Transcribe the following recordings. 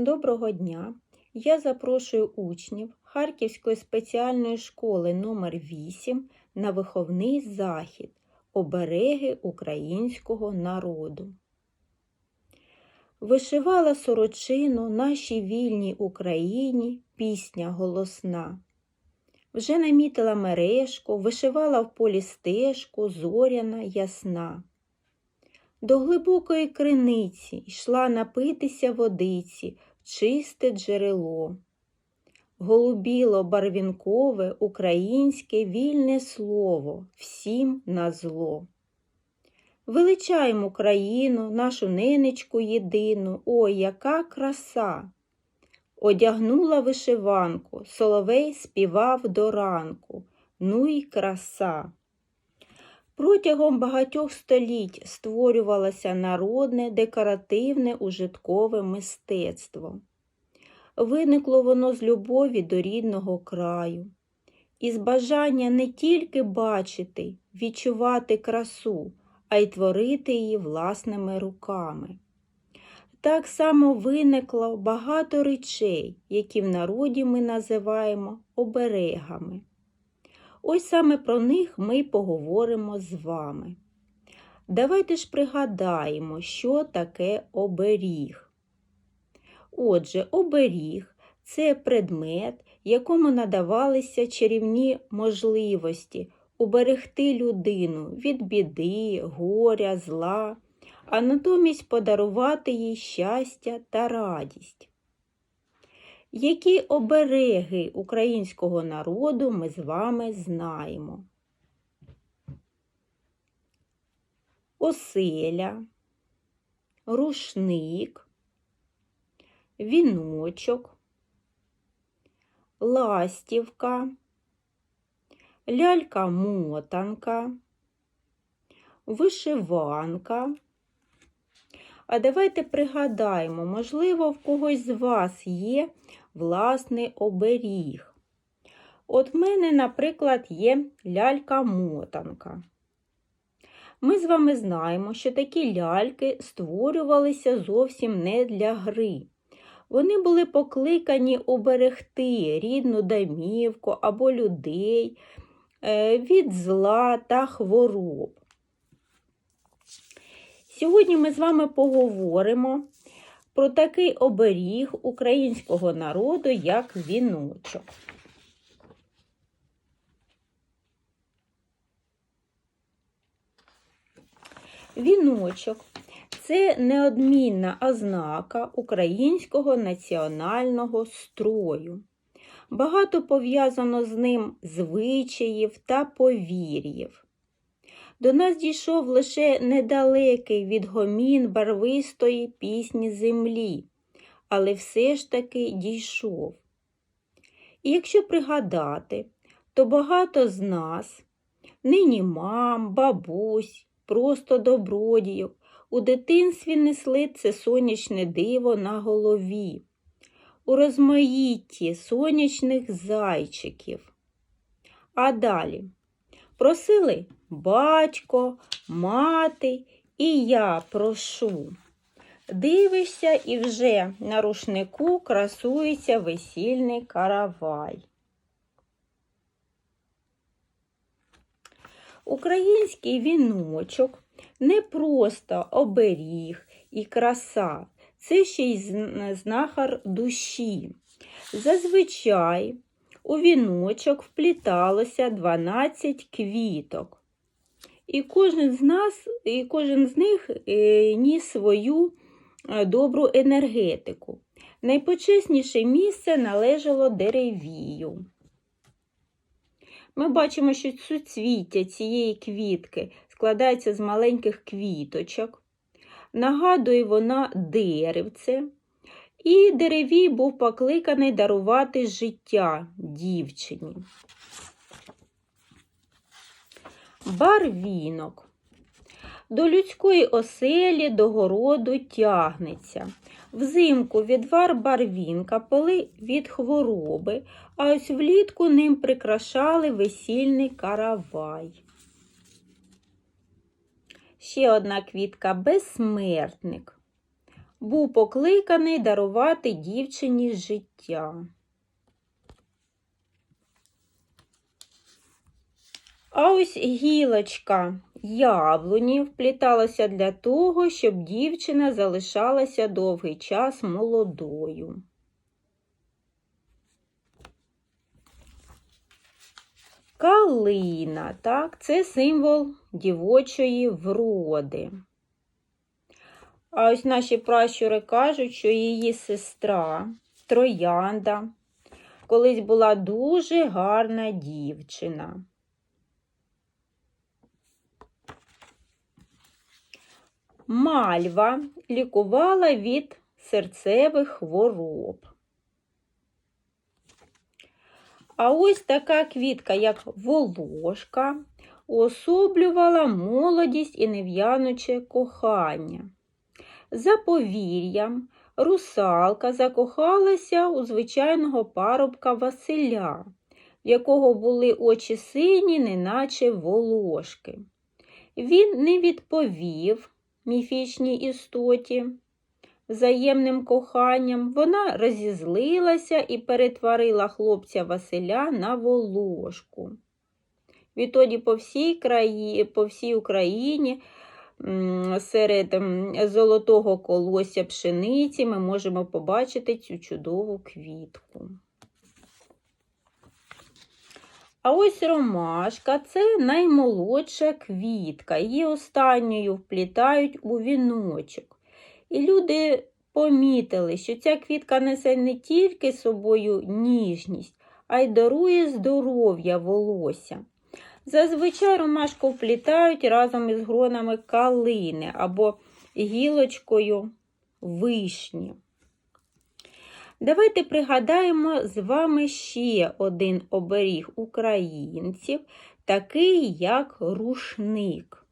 Доброго дня! Я запрошую учнів Харківської спеціальної школи номер 8 на виховний захід Обереги українського народу. Вишивала сорочину нашій вільній Україні пісня голосна. Вже намітила мережку, вишивала в полі стежку зоряна ясна. До глибокої криниці йшла напитися водиці чисте джерело. Голубіло барвінкове українське вільне слово всім на зло. Величаємо Україну, нашу ненечку єдину, ой, яка краса! Одягнула вишиванку, соловей співав до ранку, ну й краса. Протягом багатьох століть створювалося народне декоративне ужиткове мистецтво. Виникло воно з любові до рідного краю, із бажання не тільки бачити, відчувати красу, а й творити її власними руками. Так само виникло багато речей, які в народі ми називаємо оберегами. Ось саме про них ми поговоримо з вами. Давайте ж пригадаємо, що таке оберіг. Отже, оберіг це предмет, якому надавалися чарівні можливості уберегти людину від біди, горя, зла, а натомість подарувати їй щастя та радість. Які обереги українського народу ми з вами знаємо? Оселя, рушник, віночок, ластівка, лялька-мотанка, вишиванка. А давайте пригадаємо, можливо, в когось з вас є власний оберіг. От в мене, наприклад, є лялька-мотанка. Ми з вами знаємо, що такі ляльки створювалися зовсім не для гри. Вони були покликані оберегти рідну домівку або людей е, від зла та хвороб. Сьогодні ми з вами поговоримо про такий оберіг українського народу, як віночок. Віночок це неодмінна ознака українського національного строю. Багато пов'язано з ним звичаїв та повір'їв. До нас дійшов лише недалекий відгомін барвистої пісні землі, але все ж таки дійшов. І якщо пригадати, то багато з нас, нині мам, бабусь, просто добродіїв, у дитинстві несли це сонячне диво на голові, у розмаїтті сонячних зайчиків. А далі просили батько, мати і я прошу. Дивишся і вже на рушнику красується весільний каравай. Український віночок не просто оберіг і краса, це ще й знахар душі. Зазвичай у віночок впліталося 12 квіток. І кожен з нас, і кожен з них е, ніс свою е, добру енергетику. Найпочесніше місце належало деревію. Ми бачимо, що суцвіття цієї квітки складається з маленьких квіточок. Нагадує вона деревце, і деревій був покликаний дарувати життя дівчині. Барвінок. До людської оселі до городу тягнеться. Взимку відвар барвінка пили від хвороби, а ось влітку ним прикрашали весільний каравай. Ще одна квітка безсмертник. Був покликаний дарувати дівчині життя. А ось гілочка яблуні впліталася для того, щоб дівчина залишалася довгий час молодою. Калина, так, це символ дівочої вроди. А ось наші пращури кажуть, що її сестра Троянда колись була дуже гарна дівчина. Мальва лікувала від серцевих хвороб. А ось така квітка, як волошка, уособлювала молодість і нев'януче кохання. За повір'ям, русалка закохалася у звичайного парубка Василя, в якого були очі сині, неначе волошки. Він не відповів міфічній істоті. Взаємним коханням вона розізлилася і перетворила хлопця Василя на волошку. Відтоді по всій краї, по всій Україні серед золотого колосся пшениці ми можемо побачити цю чудову квітку. А ось ромашка це наймолодша квітка. Її останньою вплітають у віночок. І люди помітили, що ця квітка несе не тільки собою ніжність, а й дарує здоров'я волосся. Зазвичай ромашку вплітають разом із гронами калини або гілочкою вишні. Давайте пригадаємо з вами ще один оберіг українців, такий як рушник.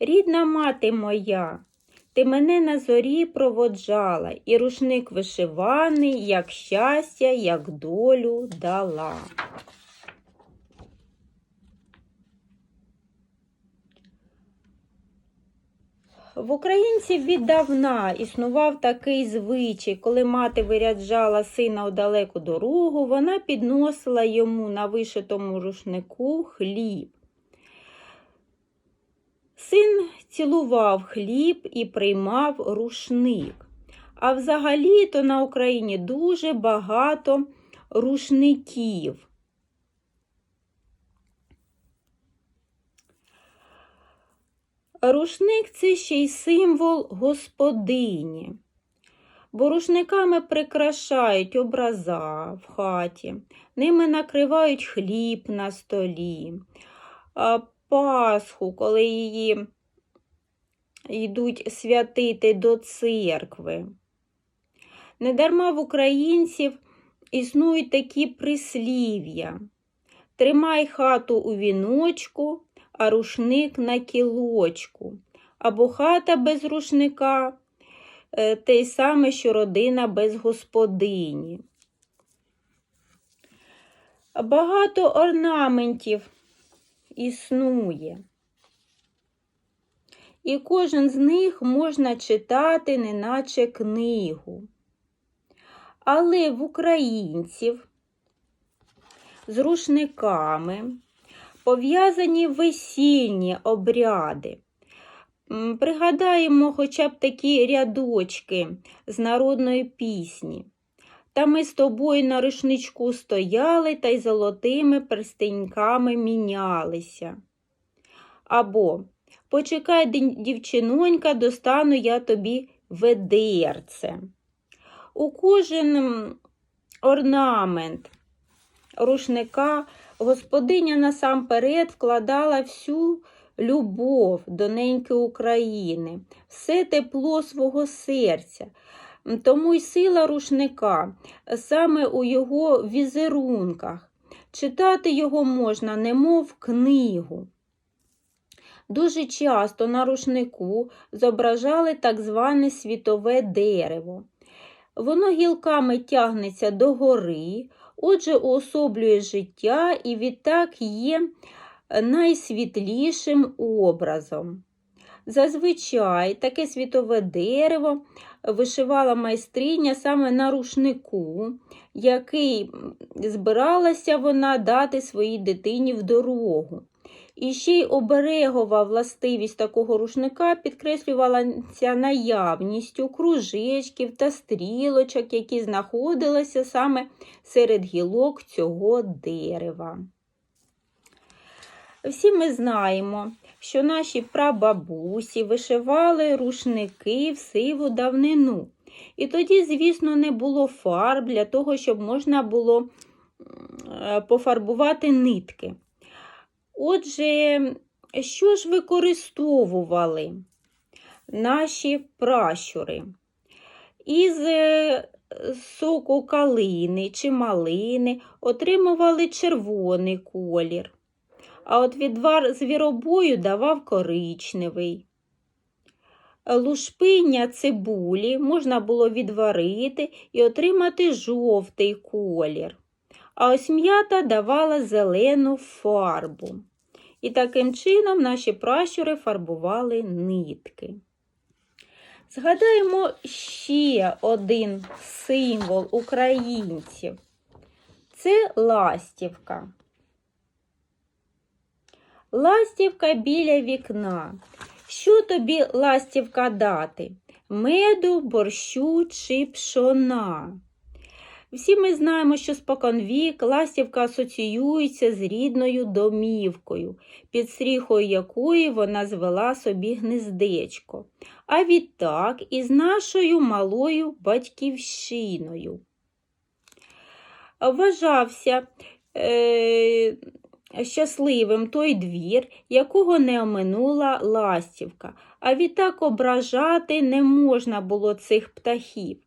Рідна мати моя, ти мене на зорі проводжала, і рушник вишиваний, як щастя, як долю дала. В українців віддавна існував такий звичай, коли мати виряджала сина у далеку дорогу, вона підносила йому на вишитому рушнику хліб. Син цілував хліб і приймав рушник. А взагалі-то на Україні дуже багато рушників. Рушник це ще й символ господині, бо рушниками прикрашають образа в хаті, ними накривають хліб на столі, Пасху, коли її йдуть святити до церкви. Недарма в українців існують такі прислів'я. Тримай хату у віночку, а рушник на кілочку. Або хата без рушника, е, те й саме, що родина без господині. Багато орнаментів існує. І кожен з них можна читати, неначе книгу. Але в українців з рушниками пов'язані весільні обряди. Пригадаємо хоча б такі рядочки з народної пісні. Та ми з тобою на рушничку стояли та й золотими перстеньками мінялися. Або почекай, дівчинонька, достану я тобі ведерце. У кожен орнамент рушника господиня насамперед вкладала всю любов до неньки України, все тепло свого серця. Тому й сила рушника саме у його візерунках. Читати його можна, немов книгу. Дуже часто на рушнику зображали так зване світове дерево. Воно гілками тягнеться до гори, отже, уособлює життя і відтак є найсвітлішим образом. Зазвичай таке світове дерево вишивала майстриня саме на рушнику, який збиралася вона дати своїй дитині в дорогу. І ще й оберегова властивість такого рушника підкреслювалася наявністю кружечків та стрілочок, які знаходилися саме серед гілок цього дерева. Всі ми знаємо, що наші прабабусі вишивали рушники в сиву давнину. І тоді, звісно, не було фарб для того, щоб можна було е, пофарбувати нитки. Отже, що ж використовували наші пращури? Із е, соку калини чи малини отримували червоний колір, а от відвар звіробою давав коричневий. Лушпиння цибулі можна було відварити і отримати жовтий колір а ось м'ята давала зелену фарбу. І таким чином наші пращури фарбували нитки. Згадаємо ще один символ українців. Це ластівка. Ластівка біля вікна. Що тобі ластівка дати? Меду, борщу чи пшона? Всі ми знаємо, що споконвік ластівка асоціюється з рідною домівкою, під стріхою якої вона звела собі гнездечко, а відтак і з нашою малою батьківщиною. Вважався е, щасливим той двір, якого не оминула ластівка, а відтак ображати не можна було цих птахів.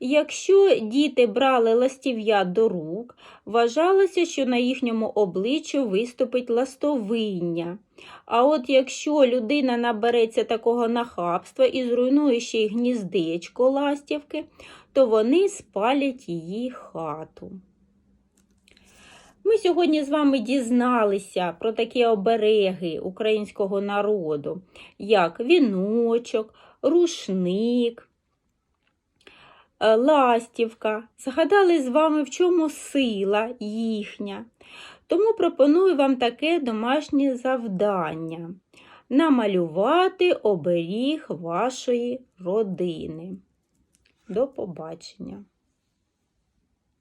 Якщо діти брали ластів'я до рук, вважалося, що на їхньому обличчю виступить ластовиння. А от якщо людина набереться такого нахабства і зруйнує ще й гніздечко ластівки, то вони спалять її хату. Ми сьогодні з вами дізналися про такі обереги українського народу, як віночок, рушник. Е, ластівка. Згадали з вами, в чому сила їхня. Тому пропоную вам таке домашнє завдання намалювати оберіг вашої родини. До побачення!